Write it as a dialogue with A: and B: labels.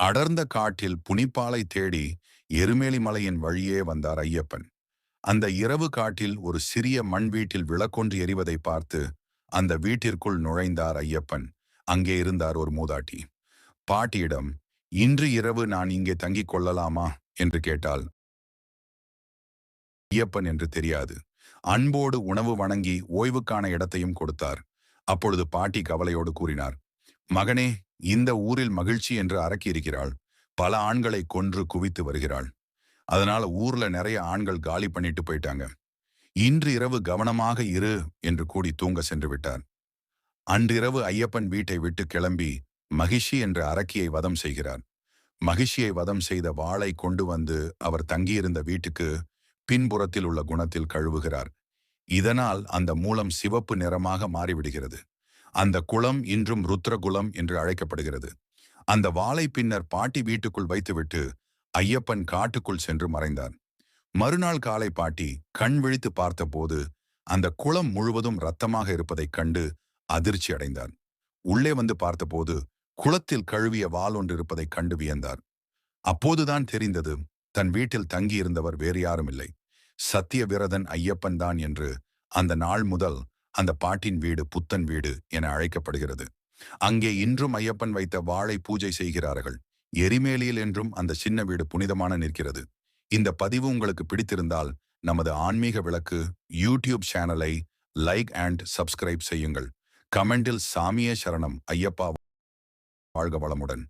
A: அடர்ந்த காட்டில் புனிப்பாலை தேடி எருமேலி மலையின் வழியே வந்தார் ஐயப்பன். அந்த இரவு காட்டில் ஒரு சிறிய மண் வீட்டில் விளக்கொன்று எரிவதை பார்த்து அந்த வீட்டிற்குள் நுழைந்தார் ஐயப்பன். அங்கே இருந்தார் ஒரு மூதாட்டி. பாட்டியிடம் இன்று இரவு நான் இங்கே தங்கிக் கொள்ளலாமா? என்று கேட்டால் ஐயப்பன் என்று தெரியாது. அன்போடு உணவு வணங்கி ஓய்வுக்கான இடத்தையும் கொடுத்தார். அப்பொழுது பாட்டி கவலையோடு கூறினார். மகனே இந்த ஊரில் மகிழ்ச்சி என்று அரக்கி இருக்கிறாள் பல ஆண்களை கொன்று குவித்து வருகிறாள். அதனால ஊர்ல நிறைய ஆண்கள் காலி பண்ணிட்டு போயிட்டாங்க. இன்று இரவு கவனமாக இரு என்று கூடி தூங்க சென்று விட்டார். அன்றிரவு ஐயப்பன் வீட்டை விட்டு கிளம்பி மகிஷி என்ற அரக்கியை வதம் செய்கிறார். மகிஷியை வதம் செய்த வாளை கொண்டு வந்து அவர் தங்கியிருந்த வீட்டுக்கு பின்புறத்தில் உள்ள குணத்தில் கழுவுகிறார். இதனால் அந்த மூலம் சிவப்பு நிறமாக மாறிவிடுகிறது. அந்த குளம் இன்றும் ருத்ரகுலம் என்று அழைக்கப்படுகிறது. அந்த வாளை பின்னர் பாட்டி வீட்டுக்குள் வைத்துவிட்டு ஐயப்பன் காட்டுக்குள் சென்று மறைந்தான் மறுநாள் காலை பாட்டி கண் விழித்து பார்த்தபோது அந்த குளம் முழுவதும் ரத்தமாக இருப்பதைக் கண்டு அதிர்ச்சி அடைந்தான் உள்ளே வந்து பார்த்தபோது குளத்தில் கழுவிய வால் ஒன்று இருப்பதைக் கண்டு வியந்தார். அப்போதுதான் தெரிந்தது தன் வீட்டில் தங்கியிருந்தவர் வேறு யாரும் இல்லை. சத்திய விரதன் ஐயப்பன் தான் என்று அந்த நாள் முதல் அந்த பாட்டின் வீடு புத்தன் வீடு என அழைக்கப்படுகிறது. அங்கே இன்றும் ஐயப்பன் வைத்த வாழை பூஜை செய்கிறார்கள். எரிமேலியில் என்றும் அந்த சின்ன வீடு புனிதமான நிற்கிறது. இந்த பதிவு உங்களுக்கு பிடித்திருந்தால் நமது ஆன்மீக விளக்கு யூடியூப் சேனலை லைக் அண்ட் சப்ஸ்கிரைப் செய்யுங்கள். கமெண்டில் சாமியே சரணம் ஐயப்பா வாழ்க வளமுடன்.